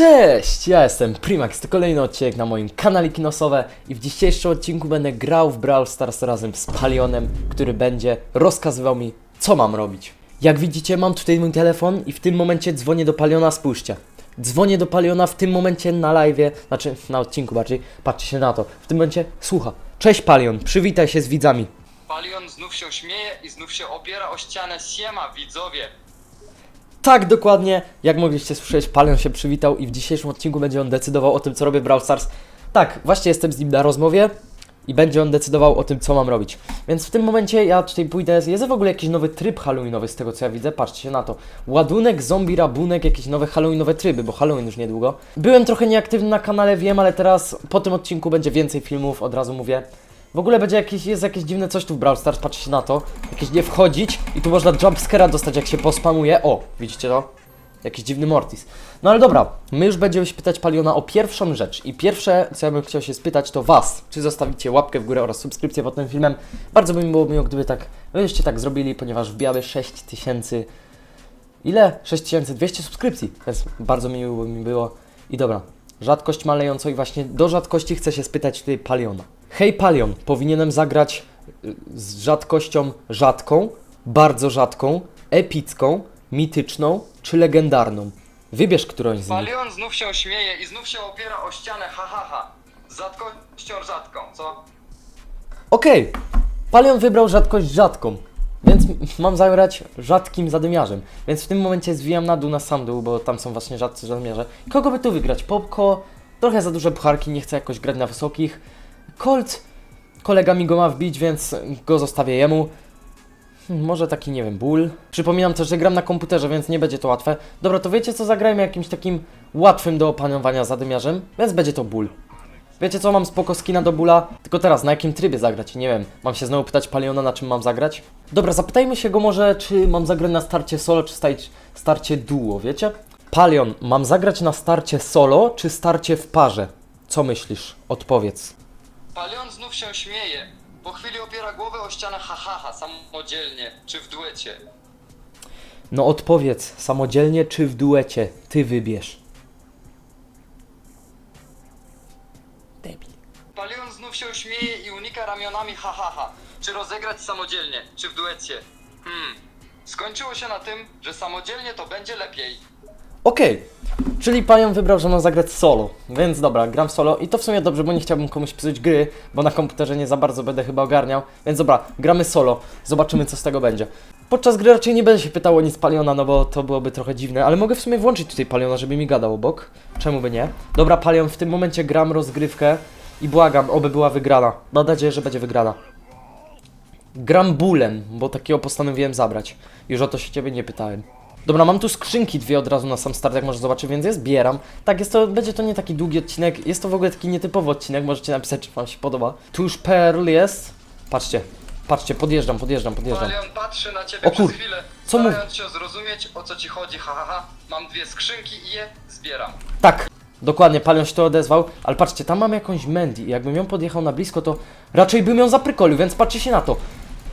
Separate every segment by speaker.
Speaker 1: Cześć, ja jestem Primax, to kolejny odcinek na moim kanale Kinosowe i w dzisiejszym odcinku będę grał w Brawl Stars razem z Palionem, który będzie rozkazywał mi, co mam robić. Jak widzicie, mam tutaj mój telefon i w tym momencie dzwonię do Paliona, spójrzcie. Dzwonię do Paliona w tym momencie na live, znaczy na odcinku bardziej, patrzcie się na to. W tym momencie słucha. Cześć Palion, przywitaj się z widzami.
Speaker 2: Palion znów się śmieje i znów się opiera o ścianę. Siema, widzowie!
Speaker 1: Tak, dokładnie. Jak mogliście słyszeć, Palion się przywitał i w dzisiejszym odcinku będzie on decydował o tym, co robię w Brawl Stars. Tak, właśnie jestem z nim na rozmowie i będzie on decydował o tym, co mam robić. Więc w tym momencie ja tutaj pójdę. Jest w ogóle jakiś nowy tryb Halloweenowy z tego, co ja widzę. Patrzcie na to. Ładunek, zombie, rabunek, jakieś nowe Halloweenowe tryby, bo Halloween już niedługo. Byłem trochę nieaktywny na kanale, wiem, ale teraz po tym odcinku będzie więcej filmów, od razu mówię. W ogóle będzie jakieś, jest jakieś dziwne coś tu w Brawl Stars, patrzcie na to. Jakieś nie wchodzić i tu można jumpscare'a dostać jak się pospamuje. O, widzicie to? Jakiś dziwny Mortis. No ale dobra, my już będziemy się pytać Paliona o pierwszą rzecz. I pierwsze, co ja bym chciał się spytać, to Was. Czy zostawicie łapkę w górę oraz subskrypcję pod tym filmem? Bardzo by mi było miło, gdyby tak, byście tak zrobili, ponieważ wbijały 6000... Ile? 6200 subskrypcji. Więc bardzo miło by mi było. I dobra, rzadkość malejącą i właśnie do rzadkości chcę się spytać tutaj Paliona. Hej Palion, powinienem zagrać y, z rzadkością rzadką, bardzo rzadką, epicką, mityczną czy legendarną. Wybierz którąś z nich.
Speaker 2: Palion znów się śmieje i znów się opiera o ścianę. Ha, ha, ha. Z rzadkością rzadką, co?
Speaker 1: Okej, Palion wybrał rzadkość rzadką, więc m- mam zagrać rzadkim zadymiarzem. Więc w tym momencie zwijam na dół, na sam dół, bo tam są właśnie rzadcy zadymiarze. Kogo by tu wygrać? Popko, trochę za duże pucharki, nie chcę jakoś grać na wysokich. Colt, kolega mi go ma wbić, więc go zostawię jemu. Hmm, Może taki, nie wiem, ból. Przypominam też, że gram na komputerze, więc nie będzie to łatwe. Dobra, to wiecie co, zagrajmy jakimś takim łatwym do opanowania zadymiarzem, więc będzie to ból. Wiecie co, mam spoko skina do bóla, tylko teraz na jakim trybie zagrać? Nie wiem, mam się znowu pytać Paliona, na czym mam zagrać? Dobra, zapytajmy się go może, czy mam zagrać na starcie solo, czy starcie duo, wiecie? Palion, mam zagrać na starcie solo, czy starcie w parze? Co myślisz? Odpowiedz.
Speaker 2: Palion znów się śmieje. Po chwili opiera głowę o ścianę. Ha, ha, ha. Samodzielnie. Czy w duecie?
Speaker 1: No odpowiedz, samodzielnie czy w duecie? Ty wybierz. Debil.
Speaker 2: Palion znów się śmieje i unika ramionami. Ha, ha, ha. Czy rozegrać samodzielnie? Czy w duecie? Hmm. Skończyło się na tym, że samodzielnie to będzie lepiej.
Speaker 1: Okej, czyli Panion wybrał, że mam zagrać solo, więc dobra, gram solo i to w sumie dobrze, bo nie chciałbym komuś psuć gry, bo na komputerze nie za bardzo będę chyba ogarniał, więc dobra, gramy solo, zobaczymy co z tego będzie. Podczas gry raczej nie będę się pytał o nic Paliona, no bo to byłoby trochę dziwne, ale mogę w sumie włączyć tutaj Paliona, żeby mi gadał obok, czemu by nie? Dobra Palion, w tym momencie gram rozgrywkę i błagam, oby była wygrana, mam nadzieję, że będzie wygrana. Gram bólem, bo takiego postanowiłem zabrać. Już o to się ciebie nie pytałem. Dobra, mam tu skrzynki dwie od razu na sam start, jak możesz zobaczyć, więc je zbieram. Tak, jest to, będzie to nie taki długi odcinek, jest to w ogóle taki nietypowy odcinek, możecie napisać, czy wam się podoba. Tu już Pearl jest. Patrzcie, patrzcie, podjeżdżam, podjeżdżam, podjeżdżam.
Speaker 2: Palion patrzy na ciebie
Speaker 1: O kur-
Speaker 2: przez chwilę,
Speaker 1: co
Speaker 2: starając się zrozumieć o co ci chodzi. Ha, ha, ha. Mam dwie skrzynki i je zbieram.
Speaker 1: Tak, dokładnie, Palion się to odezwał, ale patrzcie, tam mam jakąś Mandy i jakbym ją podjechał na blisko, to raczej bym ją zaprykolił, więc patrzcie się na to.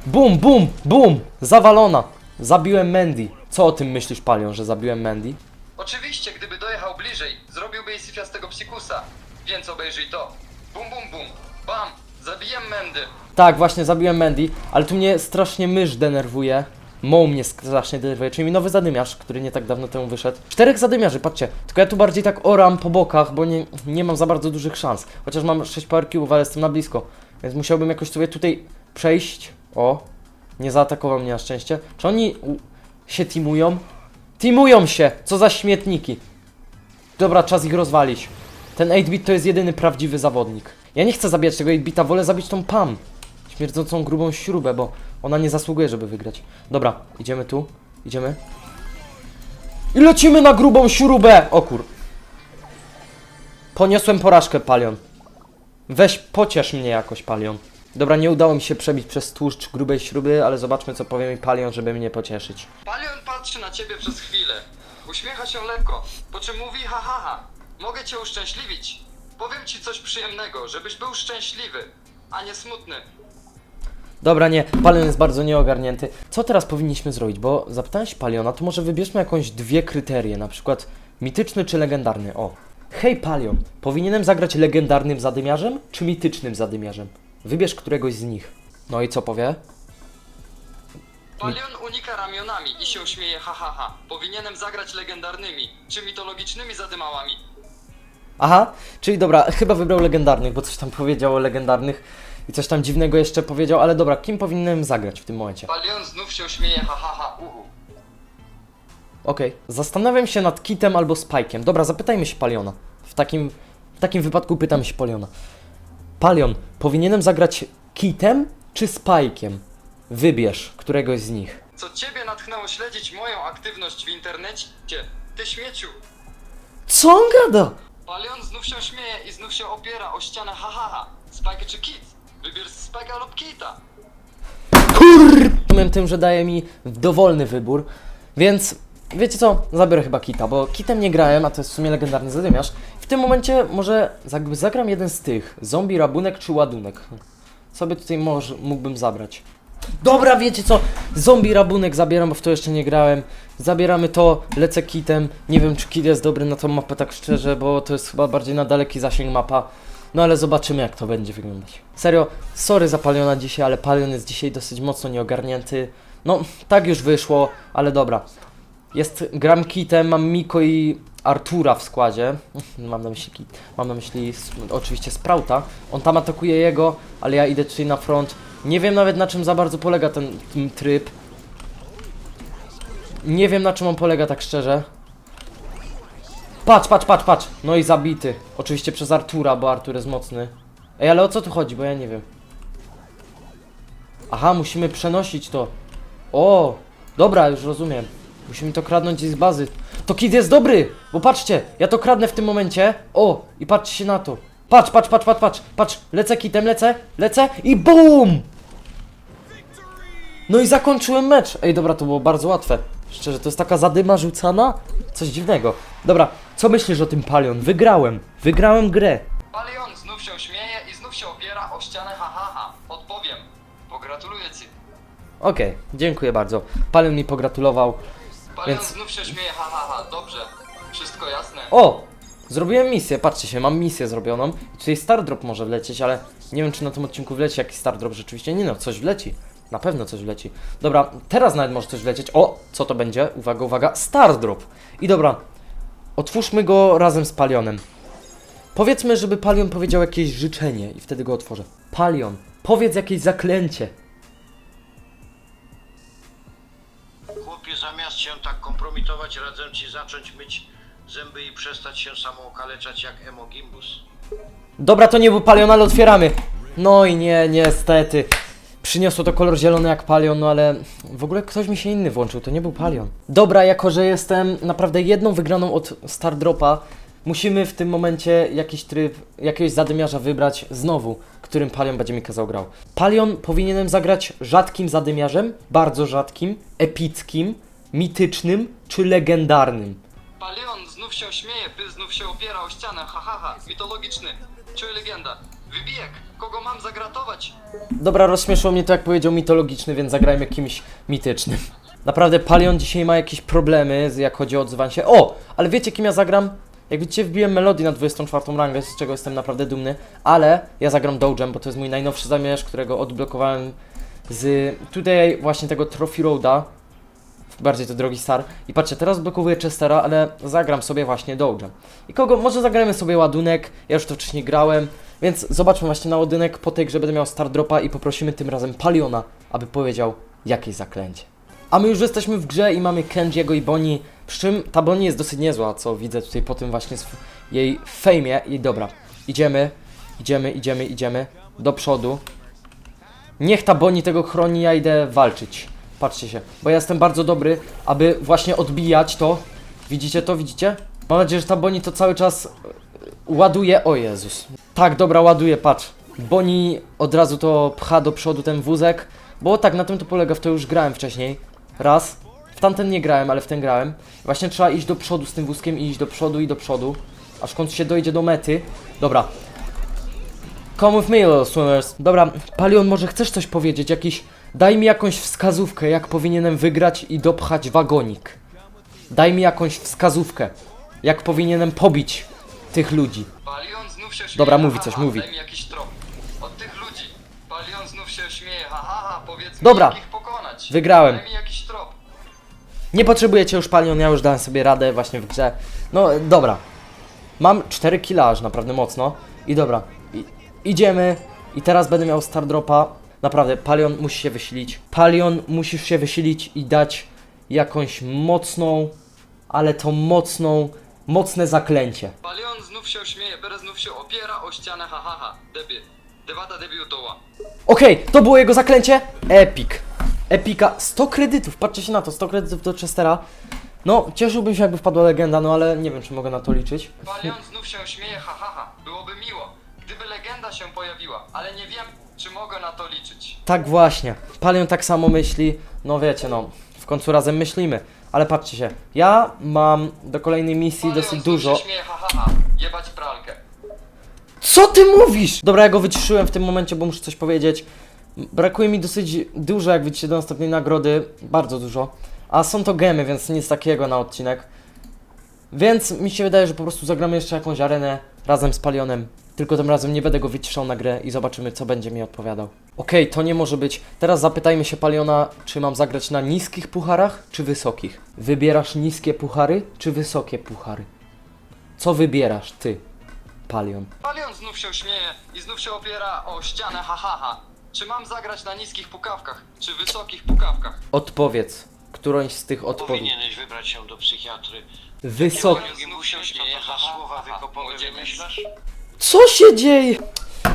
Speaker 1: Bum, bum, bum, zawalona. Zabiłem Mandy. Co o tym myślisz, Palion, że zabiłem Mandy?
Speaker 2: Oczywiście, gdyby dojechał bliżej, zrobiłby jej syfiastego psikusa. Więc obejrzyj to. Bum, bum, bum. Bam! Zabiję Mendy.
Speaker 1: Tak, właśnie zabiłem Mandy, ale tu mnie strasznie mysz denerwuje. Moł mnie strasznie denerwuje, czyli mi nowy zadymiarz, który nie tak dawno temu wyszedł. Czterech zadymiarzy, patrzcie. Tylko ja tu bardziej tak oram po bokach, bo nie, nie mam za bardzo dużych szans. Chociaż mam 6 power cube'ów, ale jestem na blisko. Więc musiałbym jakoś sobie tutaj przejść. O, nie zaatakował mnie na szczęście. Czy oni się teamują? Teamują się! Co za śmietniki. Dobra, czas ich rozwalić. Ten 8-bit to jest jedyny prawdziwy zawodnik. Ja nie chcę zabijać tego 8-bita, wolę zabić tą Pam. Śmierdzącą grubą śrubę, bo ona nie zasługuje, żeby wygrać. Dobra, idziemy tu. Idziemy. I lecimy na grubą śrubę! O kur... Poniosłem porażkę, Palion. Weź, pociesz mnie jakoś, Palion. Dobra, nie udało mi się przebić przez tłuszcz grubej śruby, ale zobaczmy, co powie mi Palion, żeby mnie pocieszyć.
Speaker 2: Palion patrzy na ciebie przez chwilę. Uśmiecha się lekko, po czym mówi ha, ha, ha. Mogę cię uszczęśliwić. Powiem ci coś przyjemnego, żebyś był szczęśliwy, a nie smutny.
Speaker 1: Dobra, nie, Palion jest bardzo nieogarnięty. Co teraz powinniśmy zrobić? Bo zapytałem się Paliona, to może wybierzmy jakąś dwie kryterie, na przykład Mityczny czy legendarny? O. Hej Palion, powinienem zagrać legendarnym zadymiarzem czy mitycznym zadymiarzem? Wybierz któregoś z nich. No i co powie?
Speaker 2: Palion unika ramionami i się śmieje ha ha ha. Powinienem zagrać legendarnymi czy mitologicznymi zadymałami.
Speaker 1: Aha, czyli dobra, chyba wybrał legendarnych, bo coś tam powiedział o legendarnych i coś tam dziwnego jeszcze powiedział, ale dobra, kim powinienem zagrać w tym momencie?
Speaker 2: Palion znów się śmieje ha ha ha uhu.
Speaker 1: Okej. Zastanawiam się nad Kitem albo Spike'iem. Dobra, zapytajmy się Paliona. W takim, w takim wypadku pytam się Paliona. Palion, powinienem zagrać Kitem czy Spike'iem? Wybierz któregoś z nich.
Speaker 2: Co ciebie natchnęło śledzić moją aktywność w internecie? Ty śmieciu.
Speaker 1: Co on gada?
Speaker 2: Palion znów się śmieje i znów się opiera o ścianę ha ha ha. Spike czy Kit? Wybierz Spike'a lub Kita.
Speaker 1: Rozumiem tym, że daje mi dowolny wybór, więc wiecie co? Zabiorę chyba Kita, bo Kitem nie grałem, a to jest w sumie legendarny zadymiarz. W tym momencie może jakby zagram jeden z tych. Zombie, rabunek czy ładunek? Co by tutaj może, mógłbym zabrać? Dobra, wiecie co? Zombie, rabunek zabieram, bo w to jeszcze nie grałem. Zabieramy to, lecę kitem. Nie wiem, czy kit jest dobry na tą mapę, tak szczerze, bo to jest chyba bardziej na daleki zasięg mapa. No ale zobaczymy, jak to będzie wyglądać. Serio, sorry za Paliona dzisiaj, ale Palion jest dzisiaj dosyć mocno nieogarnięty. No, tak już wyszło, ale dobra. Jest, gram kitem, mam Miko i Artura w składzie. Mam na myśli mam na myśli oczywiście Sprouta. On tam atakuje jego, ale ja idę tutaj na front. Nie wiem nawet na czym za bardzo polega ten, ten tryb. Nie wiem na czym on polega tak szczerze. Patrz, patrz, patrz, patrz. No i zabity. Oczywiście przez Artura, bo Artur jest mocny. Ej, ale o co tu chodzi, bo ja nie wiem. Aha, musimy przenosić to. O, dobra, już rozumiem. Musimy to kradnąć z bazy. To kid jest dobry, bo patrzcie, ja to kradnę w tym momencie. O, i patrzcie się na to. Patrz, patrz, patrz, patrz, patrz, patrz. Lecę kitem, lecę, lecę i BUM! No i zakończyłem mecz. Ej, dobra, to było bardzo łatwe. Szczerze, to jest taka zadyma rzucana? Coś dziwnego. Dobra, co myślisz o tym Palion? Wygrałem. Wygrałem grę.
Speaker 2: Palion znów się śmieje i znów się opiera o ścianę ha ha ha. Odpowiem. Pogratuluję ci.
Speaker 1: Okej, dziękuję bardzo. Palion mi pogratulował.
Speaker 2: Palion
Speaker 1: Więc-
Speaker 2: znów się śmieje ha ha ha. Dobrze. Wszystko jasne.
Speaker 1: O! Zrobiłem misję, patrzcie się, mam misję zrobioną. I tutaj Star Drop może wlecieć, ale nie wiem czy na tym odcinku wleci jakiś Star Drop rzeczywiście. Nie no, coś wleci. Na pewno coś wleci. Dobra, teraz nawet może coś wlecieć. O! Co to będzie? Uwaga, uwaga, Star Drop. I dobra, otwórzmy go razem z Palionem. Powiedzmy, żeby Palion powiedział jakieś życzenie i wtedy go otworzę. Palion, powiedz jakieś zaklęcie.
Speaker 3: Zamiast się tak kompromitować, radzę ci zacząć myć zęby i przestać się samookaleczać jak emogimbus.
Speaker 1: Dobra, to nie był palion, ale otwieramy. No i nie, niestety. Przyniosło to kolor zielony jak palion, no ale w ogóle ktoś mi się inny włączył, to nie był palion. Dobra, jako że jestem naprawdę jedną wygraną od Star Dropa, musimy w tym momencie jakiś tryb, jakiegoś zadymiarza wybrać znowu, którym palion będzie mi kazał grał. Palion powinienem zagrać rzadkim zadymiarzem, bardzo rzadkim, epickim, mitycznym czy legendarnym.
Speaker 2: Palion znów się śmieje, by znów się opiera o ścianę ha ha ha. Mitologiczny. Czy legenda? Wybijek. Kogo mam zagratować?
Speaker 1: Dobra, rozśmieszyło mnie to, jak powiedział mitologiczny, więc zagrajmy kimś mitycznym. Naprawdę, Palion dzisiaj ma jakieś problemy, z- jak chodzi o odzywanie się. O! Ale wiecie, kim ja zagram? Jak widzicie, wbiłem Melody na 24 rangę, z czego jestem naprawdę dumny, ale ja zagram Doge'em, bo to jest mój najnowszy zamierz, którego odblokowałem z tutaj właśnie tego Trophy Roada. Bardziej to drogi star. I patrzcie, teraz blokowuję Chestera, ale zagram sobie właśnie Doge'em. I kogo? Może zagramy sobie ładunek, ja już to wcześniej grałem, więc zobaczmy właśnie na ładunek po tej grze będę miał Star Dropa i poprosimy tym razem Paliona, aby powiedział jakieś zaklęcie. A my już jesteśmy w grze i mamy Kenjiego i Bonnie, przy czym ta Bonnie jest dosyć niezła, co widzę tutaj po tym właśnie jej fejmie. I dobra, idziemy, idziemy, idziemy, idziemy do przodu. Niech ta Bonnie tego chroni, ja idę walczyć. Patrzcie się, bo ja jestem bardzo dobry, aby właśnie odbijać to. Widzicie to, widzicie? Mam nadzieję, że ta Bonnie to cały czas e, ładuje. O Jezus. Tak, dobra, ładuje, patrz. Bonnie od razu to pcha do przodu ten wózek, bo tak, na tym to polega, w to już grałem wcześniej. Raz. W tamten nie grałem, ale w ten grałem. Właśnie trzeba iść do przodu z tym wózkiem i iść do przodu i do przodu, aż w końcu się dojdzie do mety. Dobra, Come with me, little swimmers. Dobra, Palion, może chcesz coś powiedzieć? Jakiś. Daj mi jakąś wskazówkę, jak powinienem wygrać i dopchać wagonik. Daj mi jakąś wskazówkę. jak powinienem pobić tych ludzi.
Speaker 2: Palion znów się śmieje.
Speaker 1: Dobra,
Speaker 2: ha,
Speaker 1: mówi
Speaker 2: ha,
Speaker 1: coś,
Speaker 2: ha.
Speaker 1: mówi.
Speaker 2: Daj mi jakiś trop. Od tych ludzi. Palion znów się śmieje, ha ha ha, powiedz
Speaker 1: Dobra.
Speaker 2: mi jak ich pokonać.
Speaker 1: Wygrałem.
Speaker 2: Daj mi jakiś trop.
Speaker 1: Nie potrzebujecie już palion, ja już dałem sobie radę właśnie w grze. No dobra. Mam 4 killa aż naprawdę mocno. I dobra. I, idziemy. I teraz będę miał star dropa. Naprawdę, palion musi się wysilić. Palion musisz się wysilić i dać jakąś mocną, ale to mocną, mocne zaklęcie.
Speaker 2: Palion znów się śmieje, Bere znów się opiera o ścianę, ha ha ha. Debil. Dewata debiutowa.
Speaker 1: Okej, to było jego zaklęcie. Epic. Epika. 100 kredytów, patrzcie się na to, 100 kredytów do Chestera. No, cieszyłbym się jakby wpadła legenda, no ale nie wiem czy mogę na to liczyć.
Speaker 2: Palion znów się śmieje, ha ha ha. Byłoby miło, gdyby legenda się pojawiła, ale nie wiem, czy mogę na to liczyć.
Speaker 1: Tak właśnie. Palion tak samo myśli. No wiecie, no. W końcu razem myślimy. Ale patrzcie się. Ja mam do kolejnej misji dosyć dużo.
Speaker 2: śmieje, ha ha ha. Jebać pralkę.
Speaker 1: Co ty mówisz? Dobra, ja go wyciszyłem w tym momencie, bo muszę coś powiedzieć. Brakuje mi dosyć dużo, jak widzicie, do następnej nagrody. Bardzo dużo. A są to gemy, więc nic takiego na odcinek. Więc mi się wydaje, że po prostu zagramy jeszcze jakąś arenę razem z Palionem. Tylko tym razem nie będę go wyciszał na grę i zobaczymy, co będzie mi odpowiadał. Okej, to nie może być. Teraz zapytajmy się Paliona, czy mam zagrać na niskich pucharach, czy wysokich. Wybierasz niskie puchary, czy wysokie puchary? Co wybierasz, ty, Palion?
Speaker 2: Palion znów się śmieje i znów się opiera o ścianę, ha ha ha. Czy mam zagrać na niskich pukawkach, czy wysokich pukawkach?
Speaker 1: Odpowiedz. Którąś z tych odpowiedzi.
Speaker 3: Powinieneś wybrać się do psychiatry.
Speaker 1: Wysok.
Speaker 3: Palion Gimbusie, co to za słowa wykopowe
Speaker 2: Młodzieniec.
Speaker 1: Co się dzieje?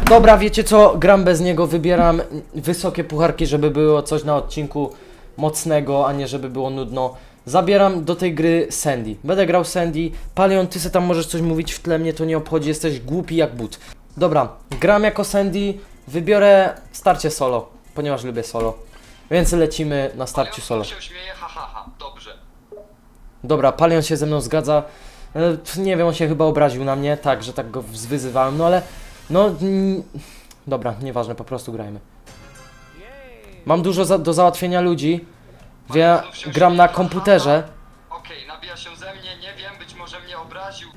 Speaker 1: Dobra, wiecie co? Gram bez niego, wybieram wysokie pucharki, żeby było coś na odcinku mocnego, a nie żeby było nudno. Zabieram do tej gry Sandy. Będę grał Sandy. Palion, ty se tam możesz coś mówić w tle, mnie to nie obchodzi, jesteś głupi jak but. Dobra, gram jako Sandy, wybiorę starcie solo, ponieważ lubię solo. Więc lecimy na starciu solo.
Speaker 2: znów się śmieje, ha ha ha. Dobrze.
Speaker 1: Dobra, Palion się ze mną zgadza. E, Nie wiem, on się chyba obraził na mnie, tak, że tak go zwyzywałem, no ale. No. Mm, dobra, nieważne, po prostu grajmy. Mam dużo za, do załatwienia ludzi. Wie, gram na komputerze.
Speaker 2: Okej, nabija się ze mnie, nie wiem, być może mnie obraził.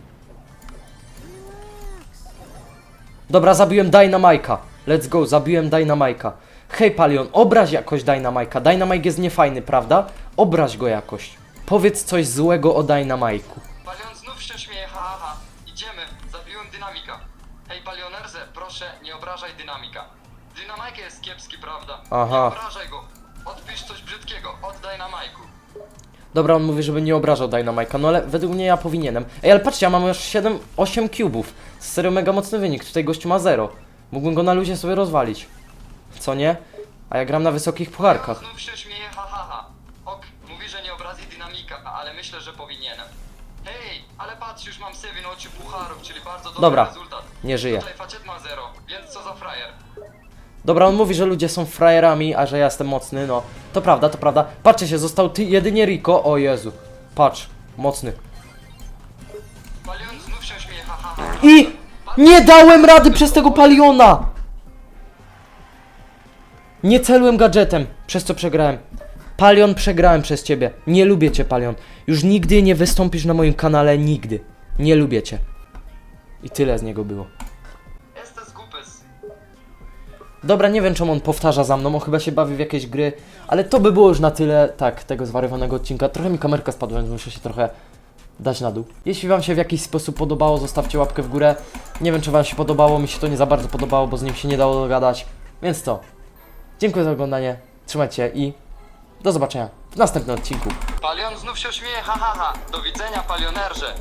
Speaker 1: Dobra, zabiłem Dynamike'a. Let's go, zabiłem Dynamike'a. Hej Palion, obraź jakoś Dynamike'a. Dynamike jest niefajny, prawda? Obraź go jakoś. Powiedz coś złego o Dynamike'u.
Speaker 2: Hej palionerze, proszę, nie obrażaj dynamika. Dynamik jest kiepski, prawda?
Speaker 1: Aha.
Speaker 2: Nie obrażaj go. Odpisz coś brzydkiego, oddaj na majku.
Speaker 1: Dobra, on mówi, żeby nie obrażał Dynamike'a, no ale według mnie ja powinienem. Ej, ale patrzcie, ja mam już 7, 8 cubów. Serio mega mocny wynik, tutaj gościu ma 0. Mógłbym go na luzie sobie rozwalić. Co nie? A ja gram na wysokich pucharkach.
Speaker 2: Znów się śmieje, ha ha ha. Ok, mówi, że nie obrazi dynamika, ale myślę, że powinienem. Ale patrz, już mam 7 oczy pucharów, czyli bardzo dobry
Speaker 1: Dobra,
Speaker 2: rezultat.
Speaker 1: nie żyje.
Speaker 2: Tutaj facet ma 0, więc co za frajer.
Speaker 1: Dobra, on mówi, że ludzie są frajerami, a że ja jestem mocny, no. To prawda, to prawda. Patrzcie się, został ty, jedynie Rico. O Jezu. Patrz, mocny.
Speaker 2: Palion znów się śmieje, ha ha ha.
Speaker 1: I nie dałem rady przez tego paliona! Nie celłem gadżetem, przez co przegrałem. Palion, przegrałem przez ciebie. Nie lubię cię, Palion. Już nigdy nie wystąpisz na moim kanale, nigdy. Nie lubię cię. I tyle z niego było. Dobra, nie wiem czemu on powtarza za mną, on chyba się bawi w jakieś gry, ale to by było już na tyle, tak, tego zwariowanego odcinka. Trochę mi kamerka spadła, więc muszę się trochę dać na dół. Jeśli Wam się w jakiś sposób podobało, zostawcie łapkę w górę. Nie wiem, czy Wam się podobało, mi się to nie za bardzo podobało, bo z nim się nie dało dogadać. Więc to. Dziękuję za oglądanie, trzymajcie się i do zobaczenia w następnym odcinku.
Speaker 2: Palion znów się śmieje, ha ha ha. Do widzenia, palionerze.